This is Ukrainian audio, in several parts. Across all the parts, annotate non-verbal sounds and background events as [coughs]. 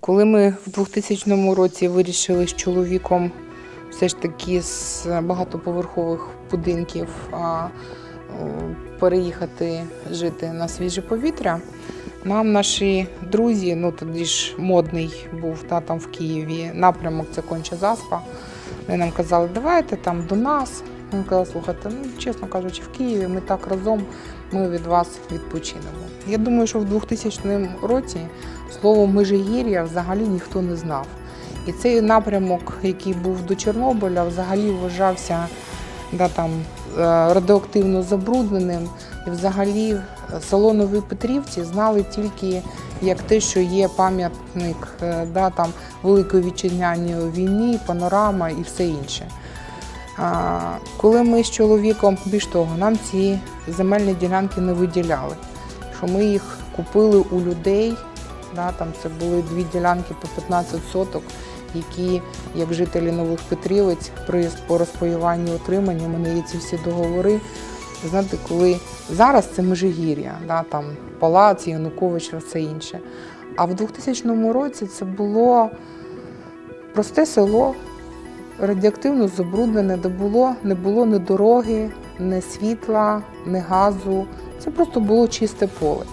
Коли ми в 2000 році вирішили з чоловіком все ж таки з багатоповерхових будинків о, переїхати жити на свіже повітря, нам наші друзі, ну тоді ж модний був та, там в Києві, напрямок це конча заспа. Вони нам казали, давайте там до нас. Ми казали, слухайте, ну чесно кажучи, в Києві ми так разом ми від вас відпочинемо. Я думаю, що в 2000 році слово Межигір'я взагалі ніхто не знав. І цей напрямок, який був до Чорнобиля, взагалі вважався да, там, е, радіоактивно забрудненим. І взагалі е, село Нові Петрівці знали тільки як те, що є пам'ятник е, да, там, Великої вітчизняної війни, панорама і все інше. Коли ми з чоловіком, більш того, нам ці земельні ділянки не виділяли, що ми їх купили у людей. Да, там це були дві ділянки по 15 соток, які, як жителі Нових Петрівець, при по розпаюванні отримання, у мене є ці всі договори. Знаєте, коли зараз це Межигір'я, да, там Палац, Янукович, все інше. А в 2000 році це було просте село, радіоактивно забруднене, де було, не було ні дороги, ні світла, ні газу. Це просто було чисте поле.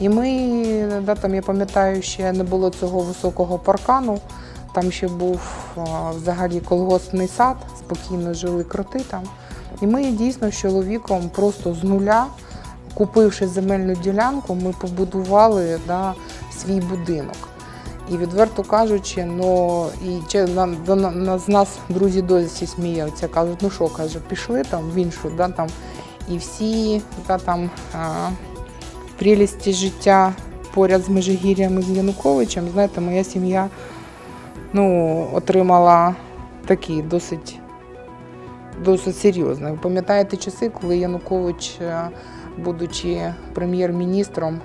І ми, да, там, я пам'ятаю, ще не було цього високого паркану. Там ще був взагалі колгоспний сад, спокійно жили кроти там. І ми дійсно з чоловіком просто з нуля, купивши земельну ділянку, ми побудували да, свій будинок. І відверто кажучи, ну і чи на, на, на- з нас друзі досі сміються, кажуть, ну що каже, пішли там в іншу, да, там, і всі да, там, а, прелісті життя поряд з Межигір'ям і з Януковичем, знаєте, моя сім'я ну, отримала такий досить, досить серйозний. Ви пам'ятаєте часи, коли Янукович, е, будучи прем'єр-міністром,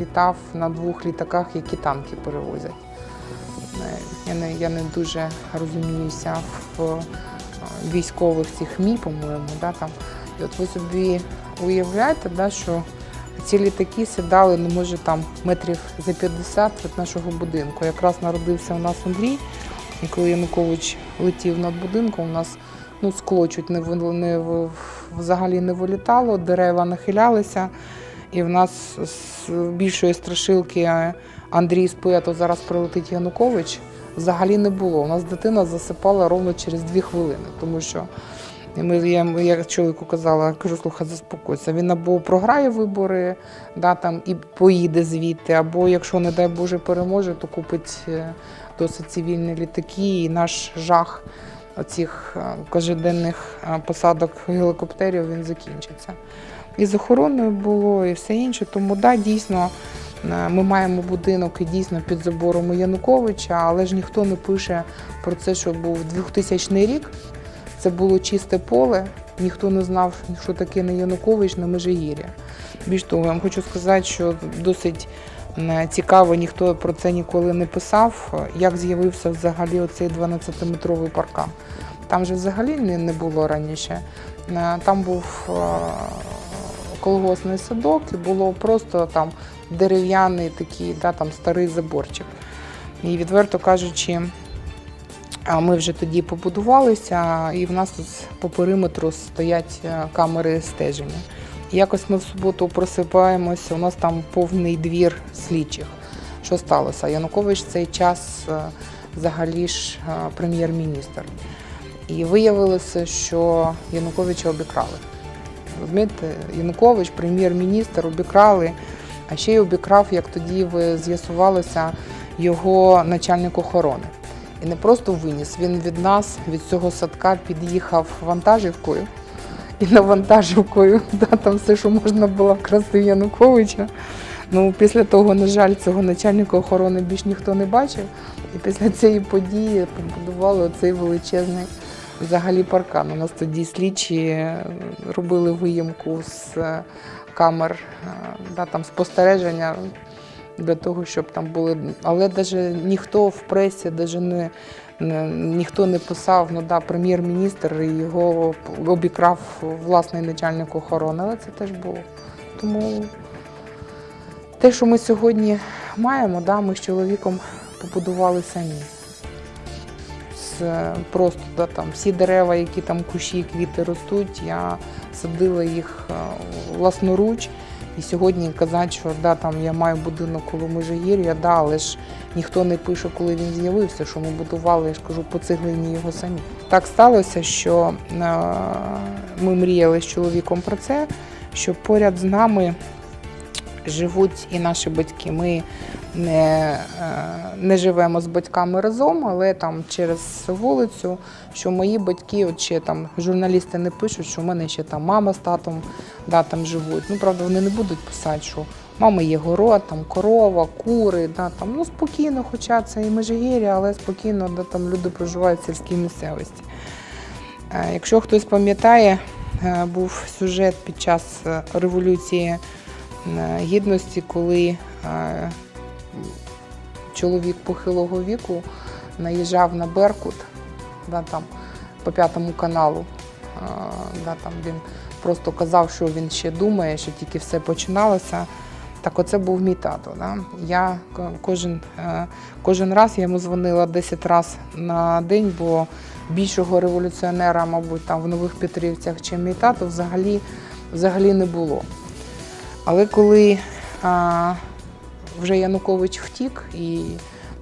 літав на двох літаках, які танки перевозять. Е, Я не, я не дуже розуміюся в е, військових цих МІ, по-моєму. Да, там. І от ви собі уявляєте, да, що ці літаки сідали, ну може там метрів за 50 від нашого будинку. Якраз народився у нас Андрій, і коли Янукович летів над будинком, у нас ну, скло чуть не, не взагалі не вилітало, дерева нахилялися. І в нас з більшої страшилки е, Андрій спує, то зараз прилетить Янукович. Взагалі не було. У нас дитина засипала ровно через дві хвилини, тому що ми, я, я чоловіку казала, кажу, слухай, заспокойся. Він або програє вибори, да, там, і поїде звідти, або якщо, не дай Боже, переможе, то купить е, досить цивільні літаки, і наш жах оцих е, кожеденних е, посадок гелікоптерів він закінчиться. І з охороною було, і все інше. Тому да, дійсно. е, Ми маємо будинок і дійсно під забором Януковича, але ж ніхто не пише про це, що був 2000 рік. Це було чисте поле, ніхто не знав, що таке не Янукович, не Межигір'я. Більш того, я вам хочу сказати, що досить цікаво, ніхто про це ніколи не писав, як з'явився взагалі оцей 12-метровий паркан. Там же взагалі не, було раніше. Е, Там був е, колгоспний садок і було просто там дерев'яний такий, да, там старий заборчик. І відверто кажучи, ми вже тоді побудувалися, і в нас тут по периметру стоять е, камери стеження. Якось ми в суботу просипаємося, у нас там повний двір слідчих. Що сталося? Янукович в цей час е, взагалі ж е, прем'єр-міністр. І виявилося, що Януковича обікрали. Розумієте, Янукович, прем'єр-міністр, обікрали, а ще й обікрав, як тоді з'ясувалося, його начальник охорони. І не просто виніс, він від нас, від цього садка, під'їхав вантажівкою. І навантажівкою, [laughs] да, там все, що можна було вкрасти в Януковича. Ну, після того, на жаль, цього начальника охорони більш ніхто не бачив. І після цієї події побудували оцей величезний взагалі паркан. У нас тоді слідчі е, робили виїмку з е, камер е, да, там спостереження для того, щоб там були. Але навіть ніхто в пресі, навіть не ніхто не писав, ну да, прем'єр-міністр його обікрав власний начальник охорони, але це теж було. Тому те, що ми сьогодні маємо, да, ми з чоловіком побудували самі. З, просто да, там, всі дерева, які там кущі, квіти ростуть, я садила їх е, власноруч. І сьогодні казати, що да, там я маю будинок коло Межигір'я, да, але ж ніхто не пише, коли він з'явився, що ми будували, я ж кажу, по цеглині його самі. Так сталося, що е, ми мріяли з чоловіком про це, що поряд з нами живуть і наші батьки. Ми не, е, не живемо з батьками разом, але там через вулицю, що мої батьки, от ще там журналісти не пишуть, що в мене ще там мама з татом да, там живуть. Ну, правда, вони не будуть писати, що мами є город, там корова, кури, да, там, ну спокійно, хоча це і Межигір'я, але спокійно, да, там люди проживають в сільській місцевості. Е, Якщо хтось пам'ятає, е, був сюжет під час революції гідності, коли е, чоловік похилого віку наїжджав на Беркут, да, там, по п'ятому каналу. Е, Да, там він просто казав, що він ще думає, що тільки все починалося. Так оце був мій тато. Да? Я кожен, е, кожен раз я йому дзвонила 10 разів на день, бо більшого революціонера, мабуть, там в Нових Петрівцях, чим мій тато, взагалі, взагалі не було. Але коли а, вже Янукович втік, і,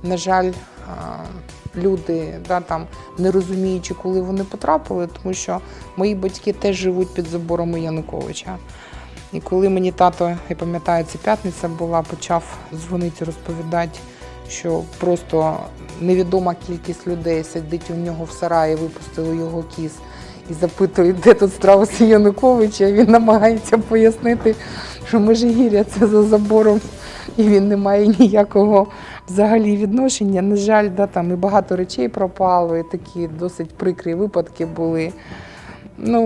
на жаль, а, люди да, там, не розуміючи, коли вони потрапили, тому що мої батьки теж живуть під заборами Януковича. І коли мені тато, я пам'ятаю, це п'ятниця була, почав дзвонити, розповідати, що просто невідома кількість людей сидить у нього в сараї, випустили його кіз і запитують, де тут страуси Януковича. Він намагається пояснити, що Межигір'я це за забором, і він не має ніякого взагалі відношення. На жаль, да, там і багато речей пропало, і такі досить прикрі випадки були. Ну,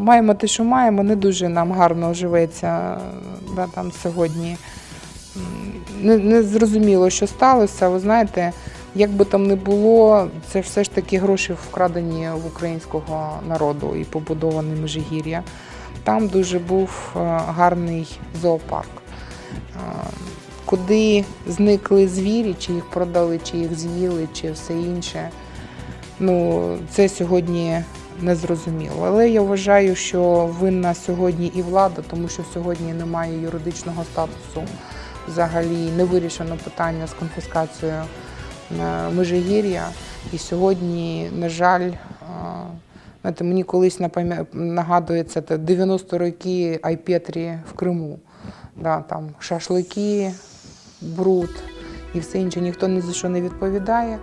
маємо те, що маємо, не дуже нам гарно живеться да, там сьогодні. Не, не зрозуміло, що сталося. Ви знаєте, як би там не було, це все ж таки гроші вкрадені в українського народу і побудований Межигір'я. Там дуже був е, гарний зоопарк. Е, Куди зникли звірі, чи їх продали, чи їх з'їли, чи все інше. Ну, це сьогодні не зрозуміло. Але я вважаю, що винна сьогодні і влада, тому що сьогодні немає юридичного статусу. Взагалі не вирішено питання з конфіскацією е, Межигір'я. І сьогодні, на жаль, знаєте, мені колись нагадується 90 роки Айпетрі в Криму. Да, там шашлики, бруд і все інше. Ніхто ні за що не відповідає.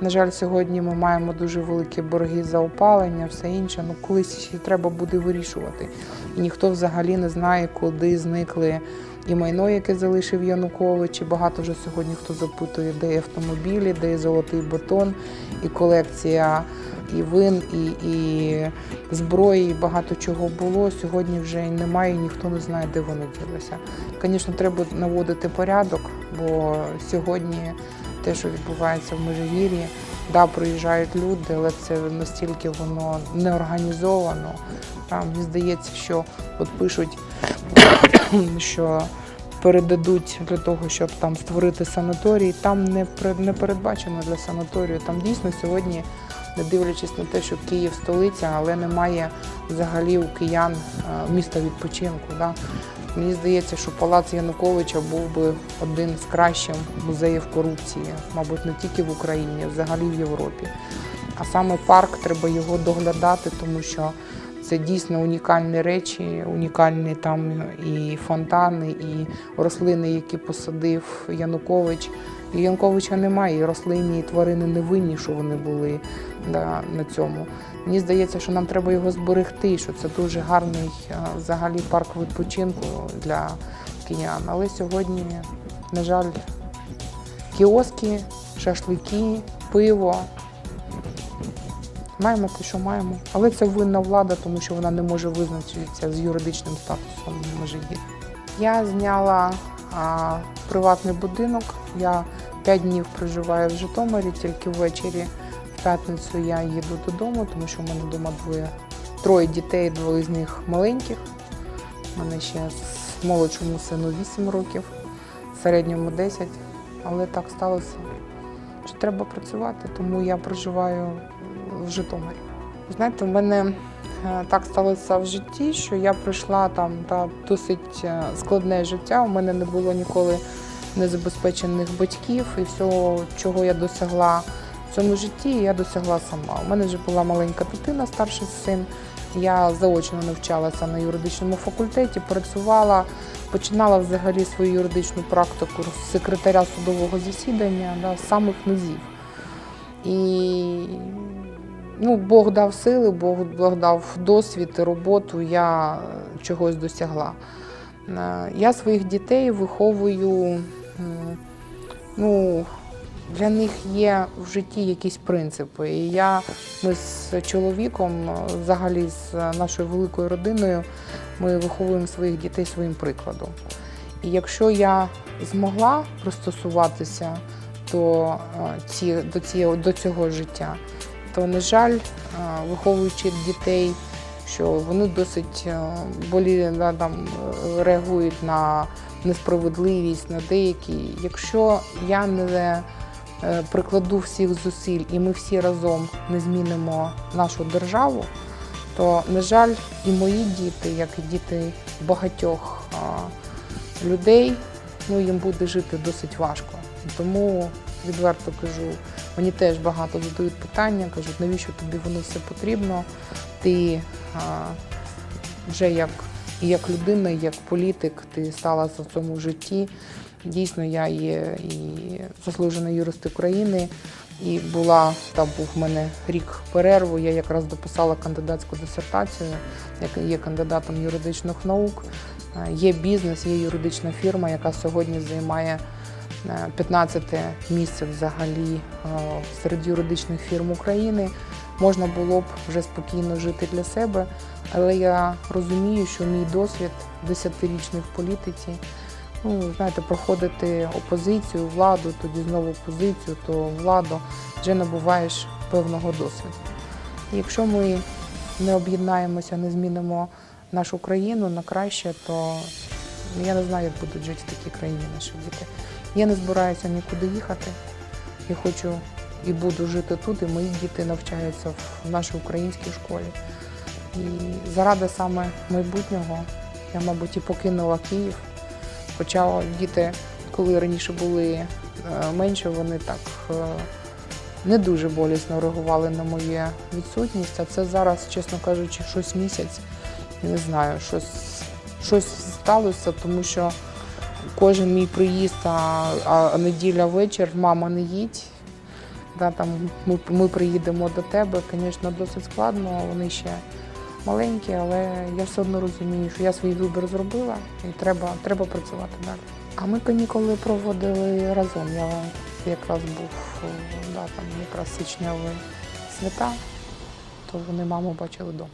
На жаль, сьогодні ми маємо дуже великі борги за опалення, все інше. Ну колись ще треба буде вирішувати. І ніхто взагалі не знає, куди зникли і майно, яке залишив Янукович. І багато вже сьогодні хто запитує, де є автомобілі, де є золотий бетон, і колекція і вин, і, і зброї, і багато чого було. Сьогодні вже немає, ніхто не знає, де вони ділися. Звісно, треба наводити порядок, бо сьогодні те, що відбувається в Межигір'ї, да, приїжджають люди, але це настільки воно не організовано. Там мені здається, що от пишуть, [coughs] що передадуть для того, щоб там створити санаторій. Там не не передбачено для санаторію. Там дійсно сьогодні, не дивлячись на те, що Київ столиця, але немає взагалі у киян е, міста відпочинку. Да? Мені здається, що палац Януковича був би один з кращих музеїв корупції, мабуть, не тільки в Україні, а взагалі в Європі. А саме парк треба його доглядати, тому що це дійсно унікальні речі, унікальні там і фонтани, і рослини, які посадив Янукович. І Януковича немає, і рослинні, і тварини не винні, що вони були да, на цьому. Мені здається, що нам треба його зберегти, що це дуже гарний е, взагалі парк відпочинку для киян. Але сьогодні, на жаль, кіоски, шашлики, пиво. Маємо те, що маємо. Але це винна влада, тому що вона не може визначитися з юридичним статусом Межигір'я. Я зняла а, приватний будинок. Я п'ять днів проживаю в Житомирі, тільки ввечері в п'ятницю я їду додому, тому що в мене вдома двоє троє дітей, двоє з них маленьких. У мене ще з молодшому сину 8 років, середньому 10. Але так сталося. що треба працювати, тому я проживаю в Житомирі. Знаєте, в мене е, так сталося в житті, що я прийшла там та досить е, складне життя. У мене не було ніколи незабезпечених батьків і всього, чого я досягла в цьому житті, я досягла сама. У мене вже була маленька дитина, старший син. Я заочно навчалася на юридичному факультеті, працювала, починала взагалі свою юридичну практику з секретаря судового засідання да, з самих низів. І ну, Бог дав сили, Бог, дав досвід роботу, я чогось досягла. Е, Я своїх дітей виховую. Ну, для них є в житті якісь принципи. І я, ми з чоловіком, е, взагалі з нашою великою родиною, ми виховуємо своїх дітей своїм прикладом. І якщо я змогла пристосуватися до, е, до цього життя, то, на жаль, виховуючи дітей, що вони досить болі там, реагують на несправедливість, на деякі. Якщо я не е, прикладу всіх зусиль і ми всі разом не змінимо нашу державу, то, на жаль, і мої діти, як і діти багатьох людей, ну, їм буде жити досить важко. Тому відверто кажу, мені теж багато задають питання, кажуть, навіщо тобі воно все потрібно? Ти а, вже як, як людина, як політик, ти сталася в цьому житті. Дійсно, я є і заслужена юрист України, і була там був в мене рік перерву. Я якраз дописала кандидатську дисертацію, як є кандидатом юридичних наук. Е, Є бізнес, є юридична фірма, яка сьогодні займає 15 місце взагалі е, серед юридичних фірм України. Можна було б вже спокійно жити для себе, але я розумію, що мій досвід 10-річний в політиці ну, знаєте, проходити опозицію, владу, тоді знову опозицію, то владу, вже набуваєш певного досвіду. І якщо ми не об'єднаємося, не змінимо нашу країну на краще, то я не знаю, як будуть жити в такій країні наші діти. Я не збираюся нікуди їхати. Я хочу і буду жити тут, і мої діти навчаються в нашій українській школі. І заради саме майбутнього я, мабуть, і покинула Київ. Хоча діти, коли раніше були е, менше, вони так е, не дуже болісно реагували на мою відсутність. А це зараз, чесно кажучи, щось місяць. Не знаю, щось, щось сталося, тому що кожен мій приїзд, а, а неділя вечір, мама не їдь. Да, там ми, ми приїдемо до тебе, звісно, досить складно, вони ще маленькі, але я все одно розумію, що я свій вибір зробила і треба, треба працювати далі. А ми канікули проводили разом. Я якраз був да, там якраз січневі свята, то вони маму бачили вдома.